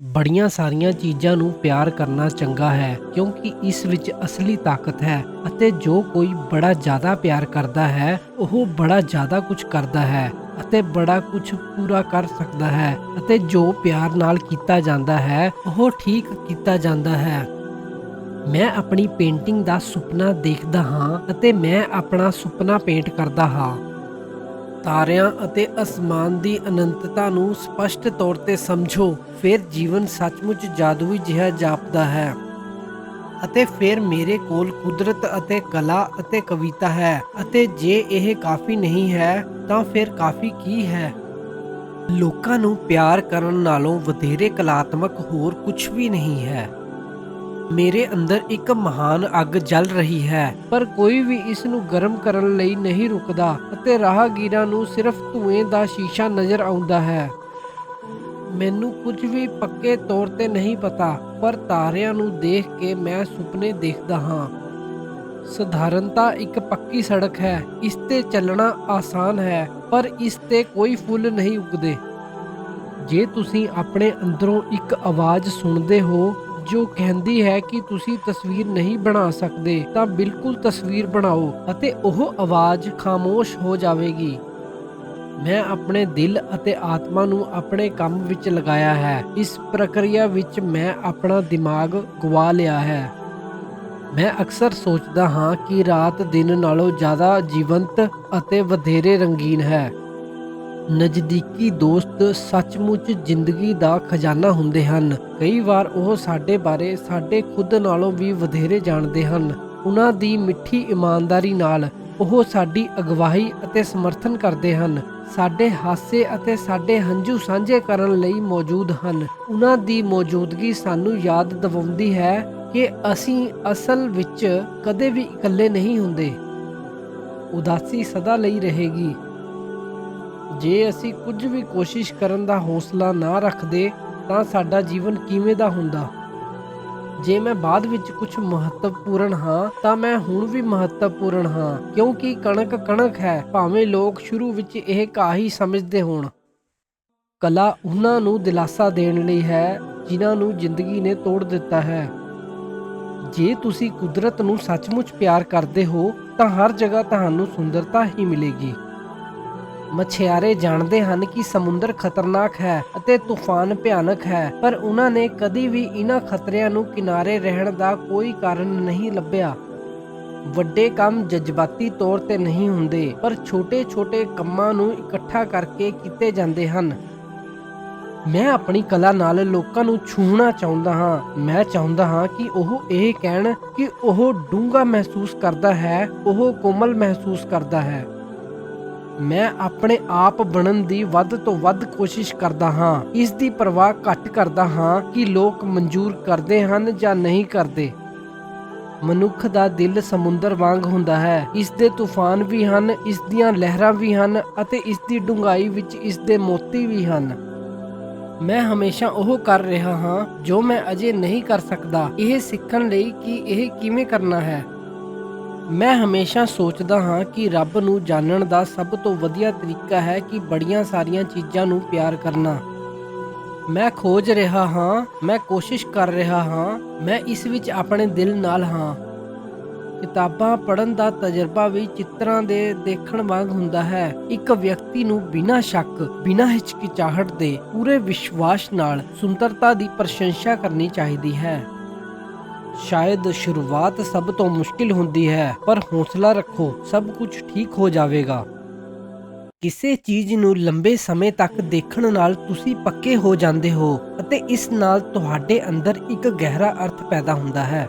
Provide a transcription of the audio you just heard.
ਬੜੀਆਂ ਸਾਰੀਆਂ ਚੀਜ਼ਾਂ ਨੂੰ ਪਿਆਰ ਕਰਨਾ ਚੰਗਾ ਹੈ, ਕਿਉਂਕਿ ਇਸ ਵਿੱਚ ਅਸਲੀ ਤਾਕਤ ਹੈ ਅਤੇ ਜੋ ਕੋਈ ਬੜਾ ਜ਼ਿਆਦਾ ਪਿਆਰ ਕਰਦਾ ਹੈ, ਉਹ ਬੜਾ ਜ਼ਿਆਦਾ ਕੁਝ ਕਰਦਾ ਹੈ ਅਤੇ ਬੜਾ ਕੁਝ ਪੂਰਾ ਕਰ ਸਕਦਾ ਹੈ ਅਤੇ ਜੋ ਪਿਆਰ ਨਾਲ ਕੀਤਾ ਜਾਂਦਾ ਹੈ, ਉਹ ਠੀਕ ਕੀਤਾ ਜਾਂਦਾ ਹੈ। ਮੈਂ ਆਪਣੀ ਪੇਂਟਿੰਗ ਦਾ ਸੁਪਨਾ ਦੇਖਦਾ ਹਾਂ ਅਤੇ ਮੈਂ ਆਪਣਾ ਸੁਪਨਾ ਪੇਂਟ ਕਰਦਾ ਹਾਂ। ਤਾਰਿਆਂ ਅਤੇ ਅਸਮਾਨ ਦੀ ਅਨੰਤਤਾ ਨੂੰ ਸਪਸ਼ਟ ਤੌਰ ਤੇ ਸਮਝੋ, ਫਿਰ ਜੀਵਨ ਸੱਚਮੁੱਚ ਜਾਦੂਈ ਜਿਹਾ ਜਾਪਦਾ ਹੈ। ਅਤੇ ਫਿਰ ਮੇਰੇ ਕੋਲ ਕੁਦਰਤ ਅਤੇ ਕਲਾ ਅਤੇ ਕਵਿਤਾ ਹੈ, ਅਤੇ ਜੇ ਇਹ ਕਾਫੀ ਨਹੀਂ ਹੈ, ਤਾਂ ਫਿਰ ਕਾਫੀ ਕੀ ਹੈ? ਲੋਕਾਂ ਨੂੰ ਪਿਆਰ ਕਰਨ ਨਾਲੋਂ ਵਧੇਰੇ ਕਲਾਤਮਕ ਹੋਰ ਕੁਝ ਵੀ ਨਹੀਂ ਹੈ। ਮੇਰੇ ਅੰਦਰ ਇੱਕ ਮਹਾਨ ਅੱਗ ਜਲ ਰਹੀ ਹੈ। ਪਰ ਕੋਈ ਵੀ ਇਸ ਨੂੰ ਗਰਮ ਕਰਨ ਲਈ ਨਹੀਂ ਰੁਕਦਾ ਅਤੇ ਰਾਹਗੀਰਾਂ ਨੂੰ ਸਿਰਫ ਧੂਏ ਦਾ ਸ਼ੀਸ਼ਾ ਨਜ਼ਰ ਆਉਂਦਾ ਹੈ। ਮੈਨੂੰ ਕੁਝ ਵੀ ਪੱਕੇ ਤੌਰ ਤੇ ਨਹੀਂ ਪਤਾ, ਪਰ ਤਾਰਿਆਂ ਨੂੰ ਦੇਖ ਕੇ ਮੈਂ ਸੁਪਨੇ ਦੇਖਦਾ ਹਾਂ। ਸਧਾਰਨਤਾ ਇੱਕ ਪੱਕੀ ਸੜਕ ਹੈ, ਇਸ ਤੇ ਚੱਲਣਾ ਆਸਾਨ ਹੈ, ਪਰ ਇਸ ਤੇ ਕੋਈ ਫੁੱਲ ਨਹੀਂ ਉੱਗਦੇ। ਜੇ ਤੁਸੀਂ ਆਪਣੇ ਅੰਦਰੋਂ ਇੱਕ ਆਵਾਜ਼ ਸੁਣਦੇ ਹੋ ਜੋ ਕਹਿੰਦੀ ਹੈ ਕਿ ਤੁਸੀਂ ਤਸਵੀਰ ਨਹੀਂ ਬਣਾ ਸਕਦੇ, ਤਾਂ ਬਿਲਕੁਲ ਤਸਵੀਰ ਬਣਾਓ ਅਤੇ ਉਹ ਆਵਾਜ਼ ਖਾਮੋਸ਼ ਹੋ ਜਾਵੇਗੀ। ਮੈਂ ਆਪਣੇ ਦਿਲ ਅਤੇ ਆਤਮਾ ਨੂੰ ਆਪਣੇ ਕੰਮ ਵਿੱਚ ਲਗਾਇਆ ਹੈ। ਇਸ ਪ੍ਰਕਿਰਿਆ ਵਿੱਚ ਮੈਂ ਆਪਣਾ ਦਿਮਾਗ ਗਵਾ ਲਿਆ ਹੈ। ਮੈਂ ਅਕਸਰ ਸੋਚਦਾ ਹਾਂ ਕਿ ਰਾਤ ਦਿਨ ਨਾਲੋਂ ਜ਼ਿਆਦਾ ਜੀਵੰਤ ਅਤੇ ਵਧੇਰੇ ਰੰਗੀਨ ਹੈ। ਨਜ਼ਦੀਕੀ ਦੋਸਤ ਸੱਚਮੁੱਚ ਜ਼ਿੰਦਗੀ ਦਾ ਖਜ਼ਾਨਾ ਹੁੰਦੇ ਹਨ। ਕਈ ਵਾਰ ਉਹ ਸਾਡੇ ਬਾਰੇ ਸਾਡੇ ਖੁਦ ਨਾਲੋਂ ਵੀ ਵਧੇਰੇ ਜਾਣਦੇ ਹਨ। ਉਹਨਾਂ ਦੀ ਮਿੱਠੀ ਇਮਾਨਦਾਰੀ ਨਾਲ ਉਹ ਸਾਡੀ ਅਗਵਾਈ ਅਤੇ ਸਮਰਥਨ ਕਰਦੇ ਹਨ। ਸਾਡੇ ਹਾਸੇ ਅਤੇ ਸਾਡੇ ਹੰਝੂ ਸਾਂਝੇ ਕਰਨ ਲਈ ਮੌਜੂਦ ਹਨ। ਉਹਨਾਂ ਦੀ ਮੌਜੂਦਗੀ ਸਾਨੂੰ ਯਾਦ ਦਿਵਾਉਂਦੀ ਹੈ ਕਿ ਅਸੀਂ ਅਸਲ ਵਿੱਚ ਕਦੇ ਵੀ ਇਕੱਲੇ ਨਹੀਂ ਹੁੰਦੇ। ਉਦਾਸੀ ਸਦਾ ਲਈ ਰਹੇਗੀ। ਜੇ ਅਸੀਂ ਕੁਝ ਵੀ ਕੋਸ਼ਿਸ਼ ਕਰਨ ਦਾ ਹੌਸਲਾ ਨਾ ਰੱਖਦੇ, ਤਾਂ ਸਾਡਾ ਜੀਵਨ ਕਿਵੇਂ ਦਾ ਹੁੰਦਾ? ਜੇ ਮੈਂ ਬਾਅਦ ਵਿੱਚ ਕੁਝ ਮਹੱਤਵਪੂਰਨ ਹਾਂ, ਤਾਂ ਮੈਂ ਹੁਣ ਵੀ ਮਹੱਤਵਪੂਰਨ ਹਾਂ, ਕਿਉਂਕਿ ਕਣਕ ਕਣਕ ਹੈ, ਭਾਵੇਂ ਲੋਕ ਸ਼ੁਰੂ ਵਿੱਚ ਇਹ ਕਾਹੀ ਸਮਝਦੇ ਹੋਣ। ਕਲਾ ਉਹਨਾਂ ਨੂੰ ਦਿਲਾਸਾ ਦੇਣ ਲਈ ਹੈ, ਜਿਨ੍ਹਾਂ ਨੂੰ ਜ਼ਿੰਦਗੀ ਨੇ ਤੋੜ ਦਿੱਤਾ ਹੈ। ਜੇ ਤੁਸੀਂ ਕੁਦਰਤ ਨੂੰ ਸੱਚਮੁੱਚ ਪਿਆਰ ਕਰਦੇ ਹੋ, ਤਾਂ ਹਰ ਜਗ੍ਹਾ ਤੁਹਾਨੂੰ ਸੁੰਦਰਤਾ ਹੀ ਮਿਲੇਗੀ। ਮਛਿਆਰੇ ਜਾਣਦੇ ਹਨ ਕਿ ਸਮੁੰਦਰ ਖਤਰਨਾਕ ਹੈ ਅਤੇ ਤੂਫਾਨ ਭਿਆਨਕ ਹੈ, ਪਰ ਉਹਨਾਂ ਨੇ ਕਦੀ ਵੀ ਇਹਨਾਂ ਖਤਰਿਆਂ ਨੂੰ ਕਿਨਾਰੇ ਰਹਿਣ ਦਾ ਕੋਈ ਕਾਰਨ ਨਹੀਂ ਲੱਭਿਆ। ਵੱਡੇ ਕੰਮ ਜਜ਼ਬਾਤੀ ਤੌਰ ਤੇ ਨਹੀਂ ਹੁੰਦੇ, ਪਰ ਛੋਟੇ-ਛੋਟੇ ਕੰਮਾਂ ਨੂੰ ਇਕੱਠਾ ਕਰਕੇ ਕੀਤੇ ਜਾਂਦੇ ਹਨ। ਮੈਂ ਆਪਣੀ ਕਲਾ ਨਾਲ ਲੋਕਾਂ ਨੂੰ ਛੂਹਣਾ ਚਾਹੁੰਦਾ ਹਾਂ। ਮੈਂ ਚਾਹੁੰਦਾ ਹਾਂ ਕਿ ਉਹ ਇਹ ਕਹਿਣ ਕਿ ਉਹ ਡੂੰਘਾ ਮਹਿਸੂਸ ਕਰਦਾ ਹੈ, ਉਹ ਕੋਮਲ ਮਹਿਸੂਸ ਕਰਦਾ ਹੈ। ਮੈਂ ਆਪਣੇ ਆਪ ਬਣਨ ਦੀ ਵੱਧ ਤੋਂ ਵੱਧ ਕੋਸ਼ਿਸ਼ ਕਰਦਾ ਹਾਂ। ਇਸ ਦੀ ਪਰਵਾਹ ਘੱਟ ਕਰਦਾ ਹਾਂ ਕਿ ਲੋਕ ਮਨਜ਼ੂਰ ਕਰਦੇ ਹਨ ਜਾਂ ਨਹੀਂ ਕਰਦੇ। ਮਨੁੱਖ ਦਾ ਦਿਲ ਸਮੁੰਦਰ ਵਾਂਗ ਹੁੰਦਾ ਹੈ। ਇਸ ਦੇ ਤੂਫਾਨ ਵੀ ਹਨ, ਇਸ ਦੀਆਂ ਲਹਿਰਾਂ ਵੀ ਹਨ ਅਤੇ ਇਸ ਦੀ ਡੂੰਘਾਈ ਵਿੱਚ ਇਸ ਦੇ ਮੋਤੀ ਵੀ ਹਨ। ਮੈਂ ਹਮੇਸ਼ਾ ਉਹ ਕਰ ਰਿਹਾ ਹਾਂ ਜੋ ਮੈਂ ਅਜੇ ਨਹੀਂ ਕਰ ਸਕਦਾ। ਇਹ ਸਿੱਖਣ ਲਈ ਕਿ ਇਹ ਕਿਵੇਂ ਕਰਨਾ ਹੈ। ਮੈਂ ਹਮੇਸ਼ਾ ਸੋਚਦਾ ਹਾਂ ਕਿ ਰੱਬ ਨੂੰ ਜਾਣਨ ਦਾ ਸਭ ਤੋਂ ਵਧੀਆ ਤਰੀਕਾ ਹੈ ਕਿ ਬੜੀਆਂ ਸਾਰੀਆਂ ਚੀਜ਼ਾਂ ਨੂੰ ਪਿਆਰ ਕਰਨਾ। ਮੈਂ ਖੋਜ ਰਿਹਾ ਹਾਂ, ਮੈਂ ਕੋਸ਼ਿਸ਼ ਕਰ ਰਿਹਾ ਹਾਂ, ਮੈਂ ਇਸ ਵਿੱਚ ਆਪਣੇ ਦਿਲ ਨਾਲ ਹਾਂ। ਕਿਤਾਬਾਂ ਪੜ੍ਹਨ ਦਾ ਤਜਰਬਾ ਵੀ ਚਿੱਤਰਾਂ ਦੇ ਦੇਖਣ ਵਾਂਗ ਹੁੰਦਾ ਹੈ। ਇੱਕ ਵਿਅਕਤੀ ਨੂੰ ਬਿਨਾਂ ਸ਼ੱਕ, ਬਿਨਾਂ ਹਿਚਕਿਚਾਹਟ ਦੇ ਪੂਰੇ ਵਿਸ਼ਵਾਸ ਨਾਲ ਸੁੰਦਰਤਾ ਦੀ ਪ੍ਰਸ਼ੰਸਾ ਕਰਨੀ ਚਾਹੀਦੀ ਹੈ। ਸ਼ਾਇਦ ਸ਼ੁਰੂਆਤ ਸਭ ਤੋਂ ਮੁਸ਼ਕਿਲ ਹੁੰਦੀ ਹੈ, ਪਰ ਹੌਸਲਾ ਰੱਖੋ, ਸਭ ਕੁਝ ਠੀਕ ਹੋ ਜਾਵੇਗਾ। ਕਿਸੇ ਚੀਜ਼ ਨੂੰ ਲੰਬੇ ਸਮੇਂ ਤੱਕ ਦੇਖਣ ਨਾਲ ਤੁਸੀਂ ਪੱਕੇ ਹੋ ਜਾਂਦੇ ਹੋ ਅਤੇ ਇਸ ਨਾਲ ਤੁਹਾਡੇ ਅੰਦਰ ਇੱਕ ਗਹਿਰਾ ਅਰਥ ਪੈਦਾ ਹੁੰਦਾ ਹੈ।